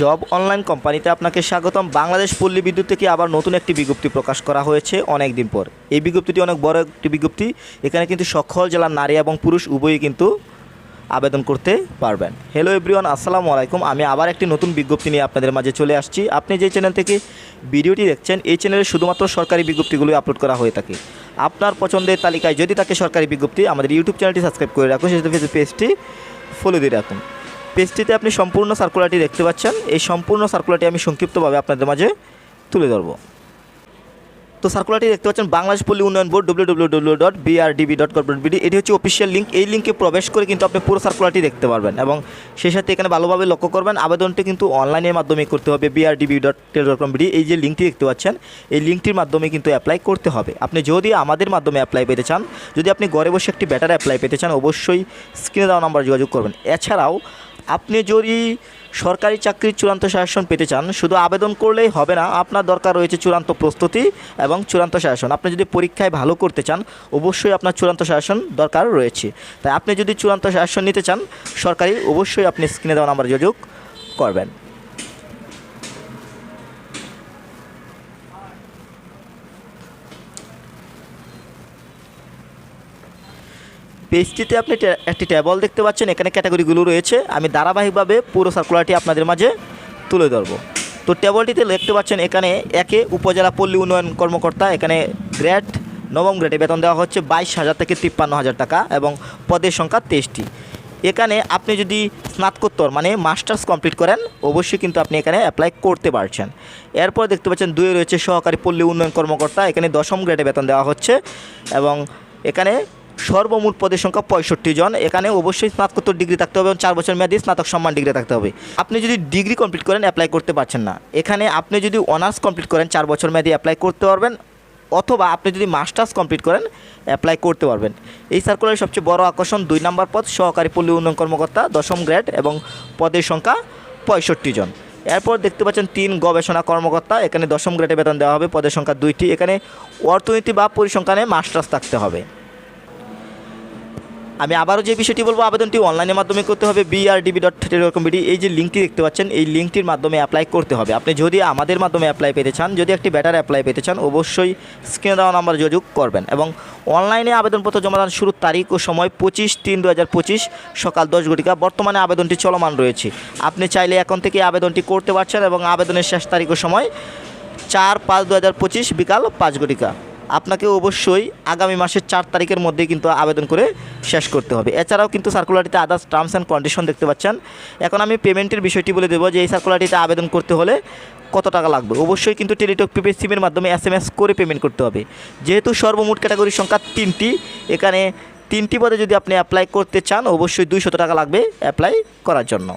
Job online কোম্পানিতে আপনাকে স্বাগতম। বাংলাদেশ পল্লী বিদ্যুৎ থেকে আবার নতুন একটি বিজ্ঞপ্তি প্রকাশ করা হয়েছে অনেক দিন পর। এই বিজ্ঞপ্তিটি অনেক বড় একটি বিজ্ঞপ্তি। এখানে কিন্তু সকল জেলার নারী এবং পুরুষ উভয়ই কিন্তু আবেদন করতে পারবেন। হ্যালো এভরিওয়ান আসসালামু আলাইকুম। আমি আবার একটি নতুন বিজ্ঞপ্তি নিয়ে আপনাদের মাঝে চলে আসছি। আপনি যে চ্যানেল থেকে ভিডিওটি দেখছেন, এই চ্যানেলে শুধুমাত্র সরকারি বিজ্ঞপ্তিগুলোই আপলোড করা হয়ে থাকে। আপনার পছন্দের তালিকায় যদি থাকে সরকারি বিজ্ঞপ্তি, আমাদের ইউটিউব চ্যানেলটি সাবস্ক্রাইব করে রাখুন। সেটা ফেসবুক পেজটি ফলো দিয়ে রাখুন। পেজটিতে আপনি সম্পূর্ণ সার্কুলারটি দেখতে পাচ্ছেন। এই সম্পূর্ণ সার্কুলারটি আমি সংক্ষিপ্তভাবে আপনাদের মাঝে তুলে ধরবো। তো সার্কুলারটি দেখতে পাচ্ছেন বাংলাদেশ পল্লী উন্নয়ন board W W W dot BRDB dot BD এটি হচ্ছে অফিসিয়াল লিঙ্ক এই লিঙ্কে প্রবেশ করে কিন্তু আপনি পুরো সার্কুলারটি দেখতে পারবেন এবং সেই সাথে এখানে ভালোভাবে লক্ষ্য করবেন, আবেদনটি কিন্তু অনলাইনের মাধ্যমে করতে হবে BRDB dot tel dot com BD এই যে লিঙ্কটি দেখতে পাচ্ছেন, এই লিঙ্কটির মাধ্যমে কিন্তু অ্যাপ্লাই করতে হবে। আপনি যদি আমাদের মাধ্যমে অ্যাপ্লাই পেতে চান, যদি আপনি ঘরে বসে একটি ব্যাটার অ্যাপ্লাই পেতে চান, অবশ্যই স্ক্রিনে দেওয়া নাম্বার যোগাযোগ করবেন। এছাড়াও আপনি যদি সরকারি চাকরির চূড়ান্ত শাসন পেতে চান, শুধু আবেদন করলেই হবে না, আপনার দরকার রয়েছে চূড়ান্ত প্রস্তুতি এবং চূড়ান্ত শাসন। আপনি যদি পরীক্ষায় ভালো করতে চান, অবশ্যই আপনার চূড়ান্ত শাসন দরকার রয়েছে। তাই আপনি যদি চূড়ান্ত শাসন নিতে চান, সরকারি অবশ্যই আপনি স্ক্রিনে দেওয়া নাম্বার যোগাযোগ করবেন। পেজটিতে আপনি একটি টেবল দেখতে পাচ্ছেন, এখানে ক্যাটাগরিগুলো রয়েছে। আমি ধারাবাহিকভাবে পুরো সার্কুলারটি আপনাদের মাঝে তুলে ধরবো। তো টেবলটিতে দেখতে পাচ্ছেন, এখানে একে উপজেলা পল্লী উন্নয়ন কর্মকর্তা, এখানে গ্রেড নবম গ্রেডে বেতন দেওয়া হচ্ছে বাইশ হাজার থেকে তিপ্পান্ন হাজার টাকা এবং পদের সংখ্যা তেইশটি। এখানে আপনি যদি স্নাতকোত্তর মানে মাস্টার্স কমপ্লিট করেন, অবশ্যই কিন্তু আপনি এখানে অ্যাপ্লাই করতে পারছেন। এরপর দেখতে পাচ্ছেন দুয়ে রয়েছে সহকারী পল্লী উন্নয়ন কর্মকর্তা, এখানে দশম গ্রেডে বেতন দেওয়া হচ্ছে এবং এখানে সর্বমোট পদের সংখ্যা পঁয়ষট্টি জন। এখানে অবশ্যই স্নাতকোত্তর ডিগ্রি থাকতে হবে এবং চার বছর মেয়াদি স্নাতক সম্মান ডিগ্রি থাকতে হবে। আপনি যদি ডিগ্রি কমপ্লিট করেন অ্যাপ্লাই করতে পারছেন না। এখানে আপনি যদি অনার্স কমপ্লিট করেন, চার বছর মেয়াদি অ্যাপ্লাই করতে পারবেন অথবা আপনি যদি মাস্টার্স কমপ্লিট করেন অ্যাপ্লাই করতে পারবেন। এই সার্কুলারের সবচেয়ে বড় আকর্ষণ দুই নম্বর পদ, সহকারী পল্লী উন্নয়ন কর্মকর্তা, দশম গ্রেড এবং পদের সংখ্যা পঁয়ষট্টি জন। এরপর দেখতে পাচ্ছেন তিন গবেষণা কর্মকর্তা, এখানে দশম গ্রেডে বেতন দেওয়া হবে, পদের সংখ্যা দুইটি। এখানে অর্থনীতি বা পরিসংখ্যানে মাস্টার্স থাকতে হবে। আমি আবারও যে বিষয়টি বলব, আবেদনটি অনলাইনের মাধ্যমে করতে হবে বিআরডিবি ডট টেলিকমিডি এই যে লিঙ্কটি দেখতে পাচ্ছেন, এই লিঙ্কটির মাধ্যমে অ্যাপ্লাই করতে হবে। আপনি যদি আমাদের মাধ্যমে অ্যাপ্লাই পেতে চান, যদি একটি ব্যাটার অ্যাপ্লাই পেতে চান, অবশ্যই স্ক্রিনে দেওয়া নাম্বার যোগাযোগ করবেন এবং অনলাইনে আবেদনপত্র জমা জমাদান শুরুর তারিখ ও সময় পঁচিশ তিন দু সকাল দশ ঘটিকা। বর্তমানে আবেদনটি চলমান রয়েছে। আপনি চাইলে এখন থেকে আবেদনটি করতে পারছেন এবং আবেদনের শেষ তারিখ ও সময় চার পাঁচ দু বিকাল পাঁচ ঘটিকা। আপনাকে অবশ্যই আগামী মাসের চার তারিখের মধ্যে কিন্তু আবেদন করে শেষ করতে হবে। এছাড়াও কিন্তু সার্কুলারটিতে আদার্স টার্মস অ্যান্ড কন্ডিশন দেখতে পাচ্ছেন। এখন আমি পেমেন্টের বিষয়টি বলে দেবো যে এই সার্কুলারটিতে আবেদন করতে হলে কত টাকা লাগবে। অবশ্যই কিন্তু টেলিটক প্রিপেড সিমের মাধ্যমে এস এম এস করে পেমেন্ট করতে হবে। যেহেতু সর্বমোট ক্যাটাগরির সংখ্যা তিনটি, এখানে তিনটি পদে যদি আপনি অ্যাপ্লাই করতে চান, অবশ্যই দুইশত টাকা লাগবে অ্যাপ্লাই করার জন্য।